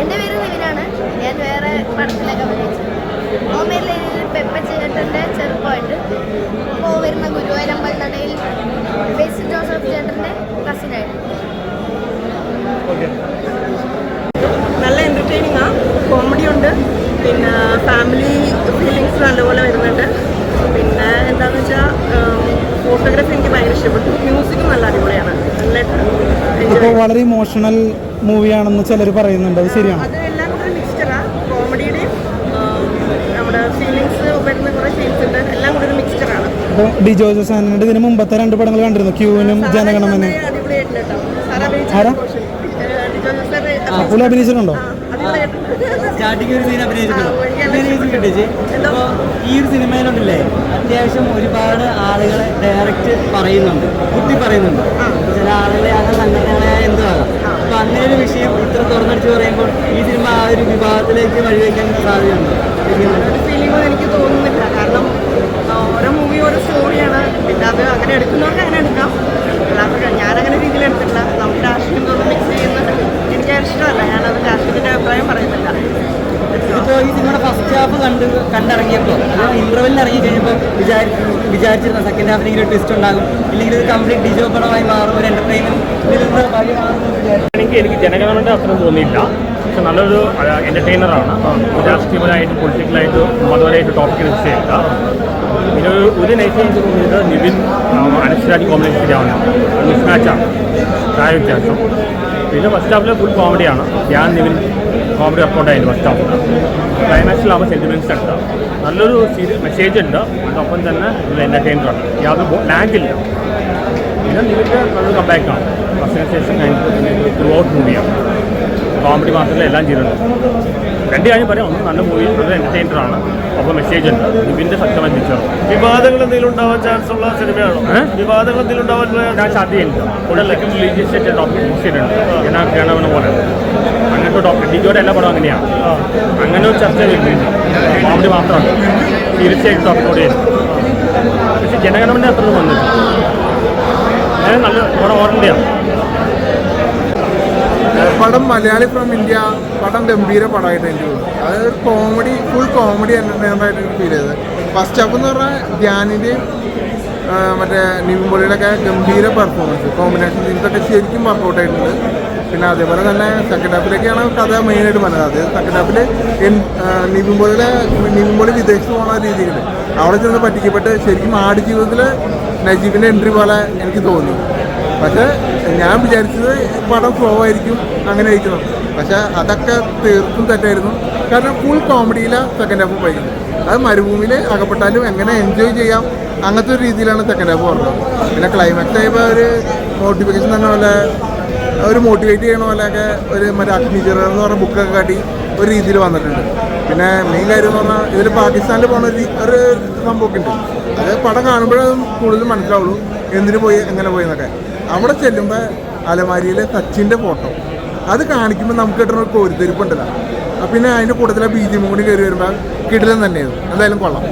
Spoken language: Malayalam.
എന്റെ പേര് നിവിനാണ്. ഞാൻ വേറെ പടത്തിലൊക്കെ അഭിനയിച്ചത് ഓമയിലെ പെപ്പച്ചേട്ടന്റെ ചെറുപ്പമായിട്ട്. ഇപ്പോൾ വരുന്ന ഗുരുവായൂരം പള്ളടയിൽ ബേസ് ജോസഫ് ചേട്ടന്റെ കസിനായിട്ട് നല്ല എന്റർടൈനിങ് ആ. കോമഡി ഉണ്ട്. പിന്നെ ഫാമിലി ഫീലിങ്സ് നല്ലപോലെ വരുന്നുണ്ട്. ഇമോഷണൽ മൂവിയാണെന്ന് ചിലർ പറയുന്നുണ്ട്. അത് ശരിയാണ്? അപ്പോൾ ഡിജോ ജോസാനിന്റെ ഇതിന് മുമ്പത്തെ രണ്ട് പടങ്ങൾ കണ്ടിരുന്നു? ക്യൂവിനും ജനഗണമനെ. ആരാ? പുള്ളി അഭിനയിച്ചിട്ടുണ്ടോ? സ്റ്റാർട്ടിങ് ഒരു സീൻ അഭിനയിച്ചിട്ടുണ്ട്. ഈ ഒരു സിനിമയിലുണ്ടല്ലേ അത്യാവശ്യം ഒരുപാട് ആളുകളെ ഡയറക്റ്റ് പറയുന്നുണ്ട് കുത്തി പറയുന്നുണ്ട്. ചില ആളുകളെ അത് സംഘടനകളെ എന്തുവാകാം അപ്പോൾ അങ്ങനെ ഒരു വിഷയം ഇത്ര തുറന്നടിച്ച് പറയുമ്പോൾ ഈ സിനിമ ആ ഒരു വിഭാഗത്തിലേക്ക് വഴിവെക്കാൻ സാധ്യതയുണ്ട്? എനിക്ക് തോന്നുന്നില്ല. കാരണം ഓരോ മൂവി ഓരോ സ്റ്റോറിയാണ് പിന്നെ അത് അങ്ങനെ എടുക്കുന്നവർക്ക് അങ്ങനെ എടുക്കാം. വിചാരിച്ചിരുന്ന സെക്കൻഡ് ഹാഫിൽ ഇങ്ങനെ ട്വിസ്റ്റ് ഉണ്ടാകും. ഇല്ലെങ്കിൽ ഇത് കംപ്ലീറ്റ് ഡിജോ പടമായി മാറും ഒരു എന്റർടൈൻമെന്റ് എനിക്ക് എനിക്ക് ജനഗണമന അത്രയും തോന്നിയില്ല. പക്ഷെ നല്ലൊരു എന്റർടൈനറാണ് രാഷ്ട്രീയപരമായിട്ട് പൊളിറ്റിക്കലായിട്ട് മതപരമായിട്ട് ടോപ്പിക്ക് മിക്സ് ചെയ്യില്ല പിന്നെ ഒരു ഒരു നൈറ്റ് എനിക്ക് തോന്നിയത് നിവിൻ അനുസരാജ് കോമ്പിനേഷൻ ശരിയാവുന്ന മിസ്മാച്ചാണ് പ്രായ വ്യത്യാസം പിന്നെ ഫസ്റ്റ് ഹാഫിൽ ഫുൾ കോമഡിയാണ് ഞാൻ നിവിൻ കോമഡി വർക്കൗട്ടായിരുന്നു ഫസ്റ്റ് ഹാഫ് ക്ലൈമാക്സിലാകുമ്പോൾ സെന്റിമെന്റ്സ് ഉണ്ട് നല്ലൊരു സീരിയസ് മെസ്സേജ് ഉണ്ട്. അതോടൊപ്പം തന്നെ ഒരു എന്റർടൈനറാണ് യാതൊരു ലാങ്ക് ഇല്ല. പിന്നെ നിങ്ങൾക്ക് നല്ലൊരു കമ്പാക്കാണ് ഫസ്റ്റിന് ശേഷം കഴിഞ്ഞിട്ട് ത്രൂ ഔട്ട് മൂവിയാണ് കോമഡി മാത്രമല്ല എല്ലാം ചെയ്തിട്ടുണ്ട്. രണ്ട് കാര്യം പറയാം. ഒന്ന് നല്ല മൂവി നല്ല എന്റർടൈനറാണ് അപ്പോൾ മെസ്സേജ് ഉണ്ട്. ഇതിന്റെ സത്യം തിരിച്ചറിവ് വിവാദങ്ങൾ എന്തെങ്കിലും ഉണ്ടാവാൻ ചാൻസ് ഉള്ള സിനിമയാണോ വിവാദങ്ങൾ എന്തെങ്കിലും ഉണ്ടാവാൻ ഞാൻ സാധ്യതയുണ്ട് കൂടുതലൊക്കെ റിലീജിയസ് ആയിട്ട് ടോപ്പിക് യൂസ് ചെയ്തിട്ടുണ്ട്. ഞാൻ കേണവനെ പോലെ. അങ്ങനത്തെ ടോപ്പിക് ഡിജോയുടെ എല്ലാ പടവും അങ്ങനെയാണ് അങ്ങനെ ഒരു ചർച്ച വരുന്നുണ്ട് കോമഡി മാത്രമാണ്. തീർച്ചയായിട്ടും അപ്ലോഡ് ചെയ്തു പക്ഷേ ജനഗണമന അത്ര വന്നില്ല. അങ്ങനെ നല്ല പടം ഓർമ്മയാണ് പടം മലയാളി ഫ്രം ഇന്ത്യ പടം ഗംഭീര പടമായിട്ട് എനിക്ക് തോന്നുന്നു അതായത് കോമഡി ഫുൾ കോമഡി എന്റർടൈനറായിട്ട് എനിക്ക് ഫീൽ ചെയ്തത്. ഫസ്റ്റ് ഹാഫ് എന്ന് പറഞ്ഞാൽ ധ്യാനിന്റെയും മറ്റേ നിവിൻ ഒക്കെ ഗംഭീര പെർഫോമൻസ് കോമ്പിനേഷൻ ഇതൊക്കെ ശരിക്കും വർക്കൗട്ട് ആയിട്ടുണ്ട്. പിന്നെ അതേപോലെ തന്നെ സെക്കൻഡ് ഹാഫിലേക്കാണ് കഥ മെയിനായിട്ട് വന്നത്. അത് സെക്കൻഡ് ഹാഫിൽ നിവിൻ പോളിയുടെ നിവിൻ പോളി വിദേശത്ത് പോകുന്ന രീതിയിൽ അവിടെ ചെന്ന് പറ്റിക്കപ്പെട്ട് ശരിക്കും ആട് ജീവിതത്തിൽ നജീബിന്റെ എൻട്രി പോലെ എനിക്ക് തോന്നി. പക്ഷേ ഞാൻ വിചാരിച്ചത് പടം ഫ്ലോ ആയിരിക്കും അങ്ങനെ ആയിരിക്കണം. പക്ഷേ അതൊക്കെ തീർത്തും തെറ്റായിരുന്നു. കാരണം ഫുൾ കോമഡിയിലാണ് സെക്കൻഡ് ഹാഫ് പോയിരുന്നത്. അത് മരുഭൂമിയിൽ അകപ്പെട്ടാലും എങ്ങനെ എൻജോയ് ചെയ്യാം അങ്ങനത്തെ ഒരു രീതിയിലാണ് സെക്കൻഡ് ഹാഫ് പറഞ്ഞത്. പിന്നെ ക്ലൈമാക്സ് ആയപ്പോൾ ഒരു നോട്ടിഫിക്കേഷൻ തന്നെ പോലെ ഒരു മോട്ടിവേറ്റ് ചെയ്യണ പോലെയൊക്കെ ഒരു മറ്റേ അഗ്നിചിറ എന്ന് പറഞ്ഞ ബുക്കൊക്കെ കാട്ടി ഒരു രീതിയിൽ വന്നിട്ടുണ്ട്. പിന്നെ മെയിൻ കാര്യം എന്ന് പറഞ്ഞാൽ ഇതിൽ പാകിസ്ഥാനിൽ പോകുന്ന ഒരു ഒരു സംഭവമൊക്കെ ഉണ്ട് അത് പടം കാണുമ്പോഴും കൂടുതൽ മനസ്സിലാവുള്ളൂ. എന്തിനു പോയി എങ്ങനെ പോയി എന്നൊക്കെ. അവിടെ ചെല്ലുമ്പോൾ അലമാരിയിലെ സച്ചിന്റെ ഫോട്ടോ അത് കാണിക്കുമ്പോൾ നമുക്ക് കിട്ടുന്ന ഒരു കോരിത്തെരിപ്പുണ്ടല്ലോ. പിന്നെ അതിന്റെ കൂട്ടത്തിലെ ബി ജി മൂടി കയറി വരുമ്പോൾ കിടിലം തന്നെയായിരുന്നു. എന്തായാലും കൊള്ളാം.